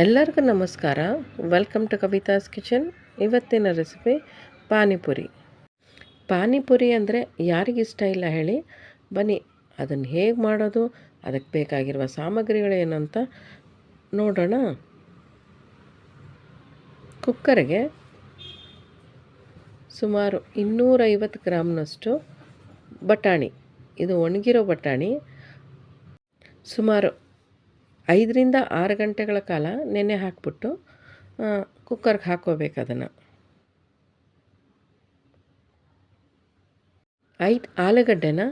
ಎಲ್ಲರಿಗೂ ನಮಸ್ಕಾರ. Welcome to Kavitha's kitchen ಇವತ್ತಿನ ರೆಸಿಪಿ ಪಾನಿಪುರಿ. ಪಾನಿಪುರಿ ಅಂದರೆ ಯಾರಿಗಿಷ್ಟ ಇಲ್ಲ ಹೇಳಿ, ಬನ್ನಿ ಅದನ್ನು ಹೇಗೆ ಮಾಡೋದು, ಅದಕ್ಕೆ ಬೇಕಾಗಿರುವ ಸಾಮಗ್ರಿಗಳೇನಂತ ನೋಡೋಣ. ಕುಕ್ಕರ್ಗೆ ಸುಮಾರು ಇನ್ನೂರೈವತ್ತು ಗ್ರಾಮ್ನಷ್ಟು ಬಟಾಣಿ. ಇದು ಒಣಗಿರೋ ಬಟಾಣಿ. ಸುಮಾರು ಐದರಿಂದ ಆರು ಗಂಟೆಗಳ ಕಾಲ ನೆನೆ ಹಾಕ್ಬಿಟ್ಟು ಕುಕ್ಕರ್ಗೆ ಹಾಕ್ಕೋಬೇಕು ಅದನ್ನು. ಐದು ಆಲೂಗಡ್ಡೆನ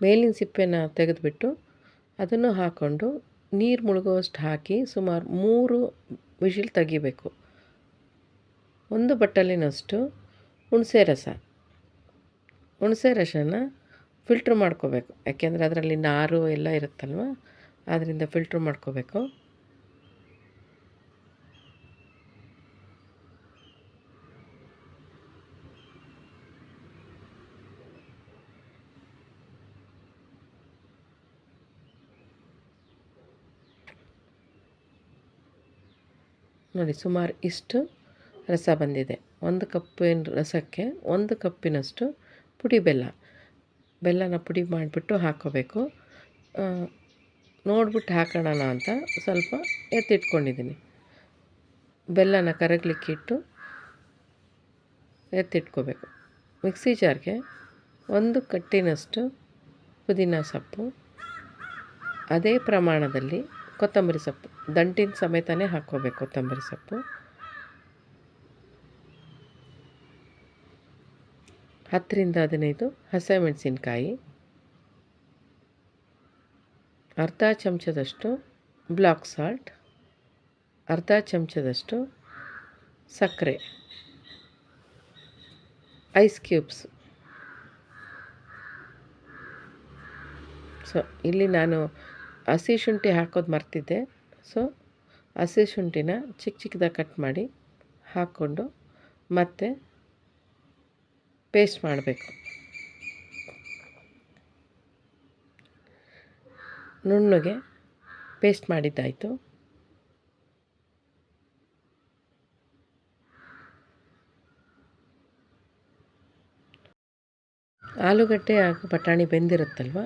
ಮೇಲಿನ ಸಿಪ್ಪೆನ ತೆಗೆದುಬಿಟ್ಟು ಅದನ್ನು ಹಾಕ್ಕೊಂಡು ನೀರು ಮುಳುಗುವಷ್ಟು ಹಾಕಿ ಸುಮಾರು ಮೂರು ವಿಷಿಲ್ ತೆಗಿಬೇಕು. ಒಂದು ಬಟ್ಟಲಿನಷ್ಟು ಹುಣಸೆ ರಸ. ಹುಣಸೆ ರಸನ ಫಿಲ್ಟ್ರ್ ಮಾಡ್ಕೋಬೇಕು. ಯಾಕೆಂದರೆ ಅದರಲ್ಲಿ ನಾರು ಎಲ್ಲ ಇರುತ್ತಲ್ವ? ಆದ್ದರಿಂದ ಫಿಲ್ಟ್ರ್ ಮಾಡ್ಕೋಬೇಕು. ನೋಡಿ, ಸುಮಾರು ಇಷ್ಟು ರಸ ಬಂದಿದೆ. ಒಂದು ಕಪ್ಪಿನ ರಸಕ್ಕೆ ಒಂದು ಕಪ್ಪಿನಷ್ಟು ಪುಡಿ ಬೆಲ್ಲ. ಬೆಲ್ಲನ ಪುಡಿ ಮಾಡಿಬಿಟ್ಟು ಹಾಕ್ಕೋಬೇಕು ನೋಡ್ಬಿಟ್ಟು ಹಾಕೋಣ ಅಂತ ಸ್ವಲ್ಪ ಎತ್ತಿಟ್ಕೊಂಡಿದ್ದೀನಿ. ಬೆಲ್ಲನ ಕರಗಲಿಕ್ಕೆ ಇಟ್ಟು ಎತ್ತಿಟ್ಕೋಬೇಕು. ಮಿಕ್ಸಿ ಜಾರ್ಗೆ ಒಂದು ಕಟ್ಟಿನಷ್ಟು ಪುದೀನ ಸೊಪ್ಪು, ಅದೇ ಪ್ರಮಾಣದಲ್ಲಿ ಕೊತ್ತಂಬರಿ ಸೊಪ್ಪು, ದಂಟಿನ ಸಮೇತನೇ ಹಾಕ್ಕೋಬೇಕು ಕೊತ್ತಂಬರಿ ಸೊಪ್ಪು. ಹತ್ತರಿಂದ ಹದಿನೈದು ಹಸಿಮೆಣಸಿನ್ಕಾಯಿ. ಅರ್ಧ ಚಮಚದಷ್ಟು ಬ್ಲಾಕ್ ಸಾಲ್ಟ್, ಅರ್ಧ ಚಮಚದಷ್ಟು ಸಕ್ಕರೆ, ಐಸ್ ಕ್ಯೂಬ್ಸ್. ಸೊ ಇಲ್ಲಿ ನಾನು ಹಸಿ ಶುಂಠಿ ಹಾಕೋದು ಮರ್ತಿದ್ದೆ. ಸೊ ಹಸಿ ಶುಂಠಿನ ಚಿಕ್ಕ ಚಿಕ್ಕದಾಗಿ ಕಟ್ ಮಾಡಿ ಹಾಕ್ಕೊಂಡು ಮತ್ತೆ ಪೇಸ್ಟ್ ಮಾಡಬೇಕು. ನುಣ್ಣಗೆ ಪೇಸ್ಟ್ ಮಾಡಿದ್ದಾಯಿತು. ಆಲೂಗಡ್ಡೆ ಹಾಗೂ ಬಟಾಣಿ ಬೆಂದಿರುತ್ತಲ್ವ?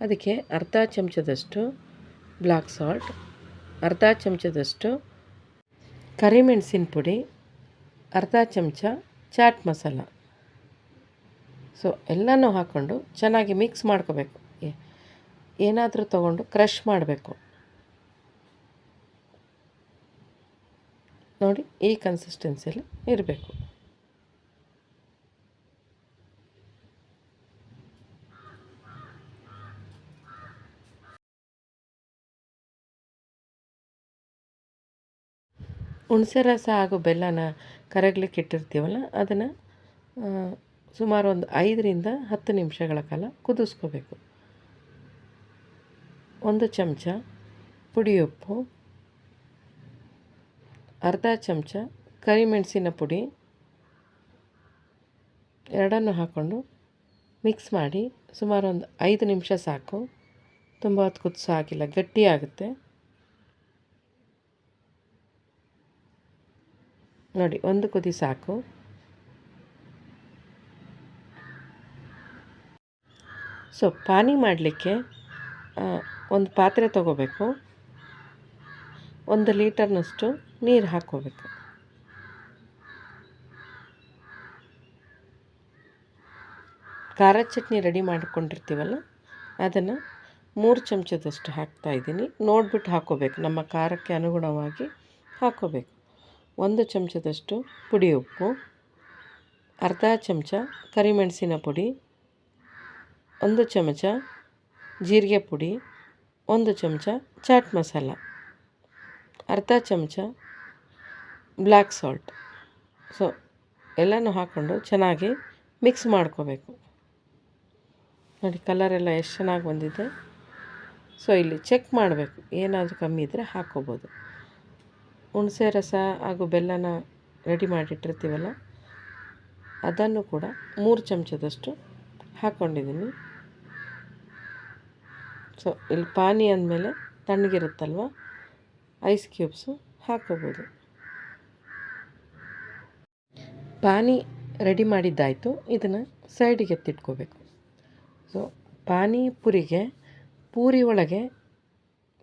ಅದಕ್ಕೆ ಅರ್ಧ ಚಮಚದಷ್ಟು ಬ್ಲಾಕ್ ಸಾಲ್ಟ್ ಅರ್ಧ ಚಮಚದಷ್ಟು ಕರಿಮೆಣಸಿನ ಪುಡಿ, ಅರ್ಧ ಚಮಚ ಚಾಟ್ ಮಸಾಲ ಸೊ ಎಲ್ಲನೂ ಹಾಕ್ಕೊಂಡು ಚೆನ್ನಾಗಿ ಮಿಕ್ಸ್ ಮಾಡ್ಕೋಬೇಕು. ಏನಾದರೂ ತಗೊಂಡು ಕ್ರಷ್ ಮಾಡಬೇಕು. ನೋಡಿ, ಈ ಕನ್ಸಿಸ್ಟೆನ್ಸಿಯಲ್ಲಿ ಇರಬೇಕು. ಹುಣಸೆ ರಸ ಹಾಗೂ ಬೆಲ್ಲನ ಕರಗ್ಲಿಕ್ಕೆ ಇಟ್ಟಿರ್ತೀವಲ್ಲ, ಅದನ್ನು ಸುಮಾರು ಒಂದು ಐದರಿಂದ ಹತ್ತು ನಿಮಿಷಗಳ ಕಾಲ ಕುದಿಸ್ಕೋಬೇಕು. ಒಂದು ಚಮಚ ಪುಡಿಯುಪ್ಪು, ಅರ್ಧ ಚಮಚ ಕರಿಮೆಣಸಿನ ಪುಡಿ, ಎರಡನ್ನು ಹಾಕ್ಕೊಂಡು ಮಿಕ್ಸ್ ಮಾಡಿ ಸುಮಾರು ಒಂದು ಐದು ನಿಮಿಷ ಸಾಕು. ತುಂಬ ಹೊತ್ತು ಕುದಿಸೋ ಹಾಕಿಲ್ಲ ಗಟ್ಟಿಯಾಗುತ್ತೆ ನೋಡಿ, ಒಂದು ಕುದಿ ಸಾಕು. ಸೊ, ಪಾನಿ ಮಾಡಲಿಕ್ಕೆ ಒಂದು ಪಾತ್ರೆ ತೊಗೋಬೇಕು. ಒಂದು ಲೀಟರ್ನಷ್ಟು ನೀರು ಹಾಕ್ಕೋಬೇಕು. ಖಾರ ಚಟ್ನಿ ರೆಡಿ ಮಾಡಿಕೊಂಡಿರ್ತೀವಲ್ಲ, ಅದನ್ನು ಮೂರು ಚಮಚದಷ್ಟು ಹಾಕ್ತಾಯಿದ್ದೀನಿ ನೋಡಿಬಿಟ್ಟು ಹಾಕ್ಕೋಬೇಕು, ನಮ್ಮ ಖಾರಕ್ಕೆ ಅನುಗುಣವಾಗಿ ಹಾಕ್ಕೋಬೇಕು. ಒಂದು ಚಮಚದಷ್ಟು ಪುಡಿ ಉಪ್ಪು, ಅರ್ಧ ಚಮಚ ಕರಿಮೆಣಸಿನ ಪುಡಿ, ಒಂದು ಚಮಚ ಜೀರಿಗೆ ಪುಡಿ ಒಂದು ಚಮಚ ಚಾಟ್ ಮಸಾಲ, ಅರ್ಧ ಚಮಚ ಬ್ಲ್ಯಾಕ್ ಸಾಲ್ಟ್. ಸೊ ಎಲ್ಲನೂ ಹಾಕ್ಕೊಂಡು ಚೆನ್ನಾಗಿ ಮಿಕ್ಸ್ ಮಾಡ್ಕೋಬೇಕು. ನೋಡಿ ಕಲರೆಲ್ಲ ಎಷ್ಟು ಚೆನ್ನಾಗಿ ಬಂದಿದೆ. ಸೊ ಇಲ್ಲಿ ಚೆಕ್ ಮಾಡಬೇಕು. ಏನಾದರೂ ಕಮ್ಮಿ ಇದ್ದರೆ ಹಾಕ್ಕೋಬೋದು. ಹುಣಸೆ ರಸ ಹಾಗೂ ಬೆಲ್ಲನ ರೆಡಿ ಮಾಡಿಟ್ಟಿರ್ತೀವಲ್ಲ, ಅದನ್ನು ಕೂಡ ಮೂರು ಚಮಚದಷ್ಟು ಹಾಕ್ಕೊಂಡಿದ್ದೀನಿ ಸೊ ಇಲ್ಲಿ ಪಾನಿ ಅಂದಮೇಲೆ ತಣ್ಣಗಿರುತ್ತಲ್ವ? ಐಸ್ ಕ್ಯೂಬ್ಸು ಹಾಕೋಬೋದು. ಪಾನಿ ರೆಡಿ ಮಾಡಿದ್ದಾಯಿತು. ಇದನ್ನು ಸೈಡಿಗೆ ಎತ್ತಿಟ್ಕೋಬೇಕು. ಸೊ ಪಾನಿಪುರಿಗೆ ಪೂರಿ ಒಳಗೆ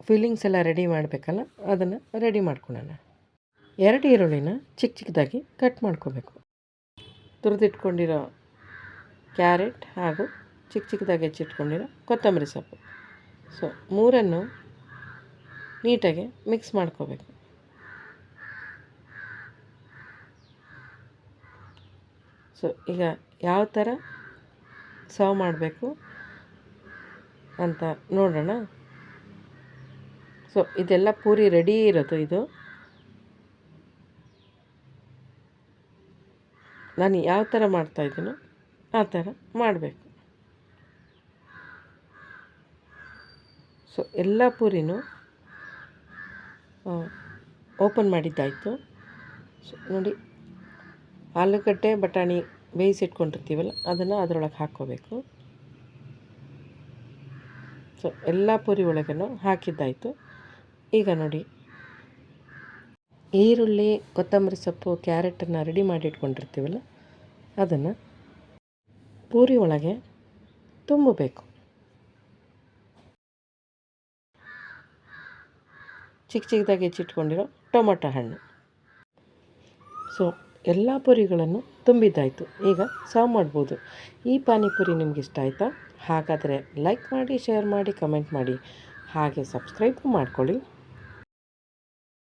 ಫಿಲ್ಲಿಂಗ್ಸ್ ಎಲ್ಲ ರೆಡಿ ಮಾಡಬೇಕಲ್ಲ? ಅದನ್ನು ರೆಡಿ ಮಾಡ್ಕೊಳ್ಳೋಣ ಎರಡು ಈರುಳ್ಳಿನ ಚಿಕ್ಕ ಚಿಕ್ಕದಾಗಿ ಕಟ್ ಮಾಡ್ಕೋಬೇಕು. ತುರಿದಿಟ್ಕೊಂಡಿರೋ ಕ್ಯಾರೆಟ್ ಹಾಗೂ ಚಿಕ್ಕ ಚಿಕ್ಕದಾಗಿ ಹೆಚ್ಚಿಟ್ಕೊಂಡಿರೋ ಕೊತ್ತಂಬರಿ ಸೊಪ್ಪು. ಸೊ ಮೂರನ್ನು ನೀಟಾಗಿ ಮಿಕ್ಸ್ ಮಾಡ್ಕೋಬೇಕು. ಸೊ ಈಗ ಯಾವ ಥರ ಸರ್ವ್ ಮಾಡಬೇಕು ಅಂತ ನೋಡೋಣ. ಸೊ ಇದೆಲ್ಲ ಪೂರಿ ರೆಡಿ ಇರೋದು ಇದು. ನಾನು ಯಾವ ಥರ ಮಾಡ್ತಾಯಿದ್ದೀನೋ ಆ ಥರ ಮಾಡಬೇಕು. ಸೊ ಎಲ್ಲ ಪೂರಿನೂ ಓಪನ್ ಮಾಡಿದ್ದಾಯಿತು. ಸೊ, ನೋಡಿ, ಆಲೂಗಡ್ಡೆ, ಬಟಾಣಿ ಬೇಯಿಸಿಟ್ಕೊಂಡಿರ್ತೀವಲ್ಲ, ಅದನ್ನು ಅದರೊಳಗೆ ಹಾಕ್ಕೋಬೇಕು. ಸೊ ಎಲ್ಲ ಪೂರಿ ಒಳಗೂ ಹಾಕಿದ್ದಾಯಿತು. ಈಗ ನೋಡಿ, ಈರುಳ್ಳಿ, ಕೊತ್ತಂಬರಿ ಸೊಪ್ಪು, ಕ್ಯಾರೆಟನ್ನು ರೆಡಿ ಮಾಡಿ ಇಟ್ಕೊಂಡಿರ್ತೀವಲ್ಲ ಅದನ್ನು ಪೂರಿ ಒಳಗೆ ತುಂಬಬೇಕು. ಚಿಕ್ಕ ಚಿಕ್ಕದಾಗಿ ಹೆಚ್ಚಿಟ್ಕೊಂಡಿರೋ ಟೊಮೊಟೊ ಹಣ್ಣು. ಸೊ ಎಲ್ಲ ಪುರಿಗಳನ್ನು ತುಂಬಿದ್ದಾಯಿತು. ಈಗ ಸರ್ವ್ ಮಾಡ್ಬೋದು. ಈ ಪಾನಿಪುರಿ ನಿಮ್ಗೆ ಇಷ್ಟ ಆಯಿತಾ? ಹಾಗಾದರೆ ಲೈಕ್ ಮಾಡಿ ಶೇರ್ ಮಾಡಿ ಕಮೆಂಟ್ ಮಾಡಿ. ಹಾಗೆ ಸಬ್ಸ್ಕ್ರೈಬ್ ಮಾಡ್ಕೊಳ್ಳಿ.